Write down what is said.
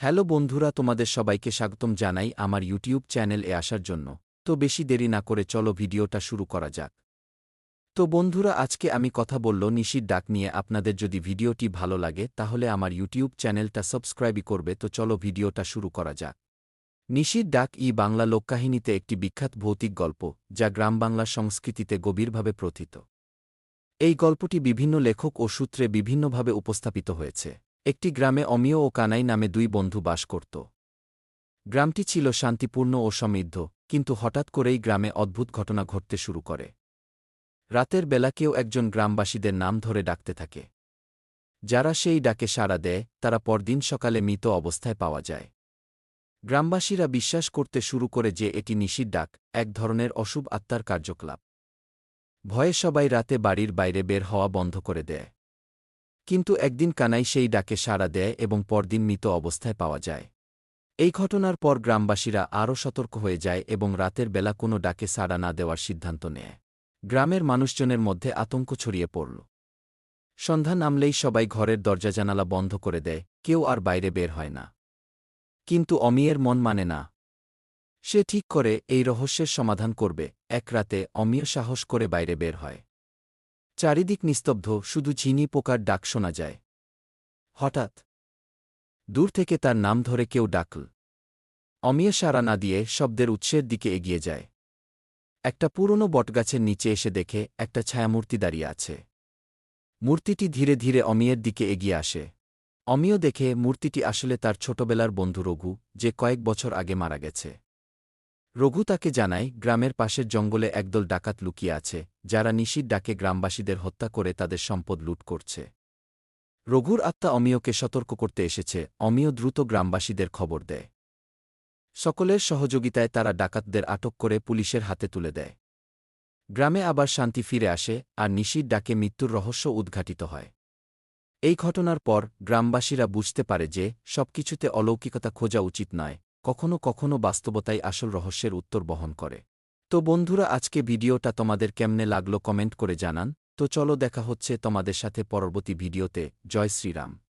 Hello বন্ধুরা, তোমাদের সবাইকে স্বাগতম জানাই আমার ইউটিউব চ্যানেল এ আসার জন্য। তো বেশি দেরি না করে চলো ভিডিওটা শুরু করা যাক। তো বন্ধুরা, আজকে আমি কথা বলল নিশির ডাক নিয়ে। আপনাদের যদি ভিডিওটি ভালো লাগে, তাহলে আমার ইউটিউব চ্যানেলটা সাবস্ক্রাইবই করবে। তো চলো ভিডিওটা শুরু করা যাক। নিশির ডাক ই বাংলা লোককাহিনীতে একটি বিখ্যাত ভৌতিক গল্প, যা গ্রাম বাংলার সংস্কৃতিতে গভীরভাবে প্রথিত। এই গল্পটি বিভিন্ন লেখক ও সূত্রে বিভিন্নভাবে উপস্থাপিত হয়েছে। একটি গ্রামে অমিয় ও কানাই নামে দুই বন্ধু বাস করত। গ্রামটি ছিল শান্তিপূর্ণ ও সমৃদ্ধ, কিন্তু হঠাৎ করেই গ্রামে অদ্ভুত ঘটনা ঘটতে শুরু করে। রাতের বেলা কেউ একজন গ্রামবাসীদের নাম ধরে ডাকতে থাকে। যারা সেই ডাকে সাড়া দেয়, তারা পরদিন সকালে মৃত অবস্থায় পাওয়া যায়। গ্রামবাসীরা বিশ্বাস করতে শুরু করে যে এটি নিশির ডাক, এক ধরনের অশুভ আত্মার কার্যকলাপ। ভয়ে সবাই রাতে বাড়ির বাইরে বের হওয়া বন্ধ করে দেয়। কিন্তু একদিন কানাই সেই ডাকে সাড়া দেয় এবং পরদিন মৃত অবস্থায় পাওয়া যায়। এই ঘটনার পর গ্রামবাসীরা আরও সতর্ক হয়ে যায় এবং রাতের বেলা কোনো ডাকে সাড়া না দেওয়ার সিদ্ধান্ত নেয়। গ্রামের মানুষজনের মধ্যে আতঙ্ক ছড়িয়ে পড়ল। সন্ধ্যা নামলেই সবাই ঘরের দরজা জানালা বন্ধ করে দেয়, কেউ আর বাইরে বের হয় না। কিন্তু অমিয়ের মন মানে না। সে ঠিক করে, এই রহস্যের সমাধান করবে। এক রাতে অমিয় সাহস করে বাইরে বের হয়। চারিদিক নিস্তব্ধ, শুধু ঝিনি পোকার ডাক শোনা যায়। হঠাৎ দূর থেকে তার নাম ধরে কেউ ডাকল। অমিয় সাড়া না দিয়ে শব্দের উৎসের দিকে এগিয়ে যায়। একটা পুরনো বটগাছের নিচে এসে দেখে একটা ছায়ামূর্তি দাঁড়িয়ে আছে। মূর্তিটি ধীরে ধীরে অমিয়ের দিকে এগিয়ে আসে। অমিয় দেখে মূর্তিটি আসলে তার ছোটবেলার বন্ধু রঘু, যে কয়েক বছর আগে মারা গেছে। রঘু তাকে জানায়, গ্রামের পাশের জঙ্গলে একদল ডাকাত লুকিয়ে আছে, যারা নিশির ডাকে গ্রামবাসীদের হত্যা করে তাদের সম্পদ লুট করছে। রঘুর আত্মা অমিয়কে সতর্ক করতে এসেছে, অমিয় দ্রুত গ্রামবাসীদের খবর দেয়। সকলের সহযোগিতায় তারা ডাকাতদের আটক করে পুলিশের হাতে তুলে দেয়। গ্রামে আবার শান্তি ফিরে আসে, আর নিশির ডাকে মৃত্যুর রহস্য উদ্ঘাটিত হয়। এই ঘটনার পর গ্রামবাসীরা বুঝতে পারে যে, সবকিছুতে অলৌকিকতা খোঁজা উচিত নয়। কখনো কখনো বাস্তবতাই আসল রহস্যের উত্তর বহন করে। তো বন্ধুরা, আজকে ভিডিওটা তোমাদের কেমনে লাগল কমেন্ট করে জানান। তো চলো দেখা হচ্ছে তোমাদের সাথে পরবর্তী ভিডিওতে। জয় শ্রীরাম।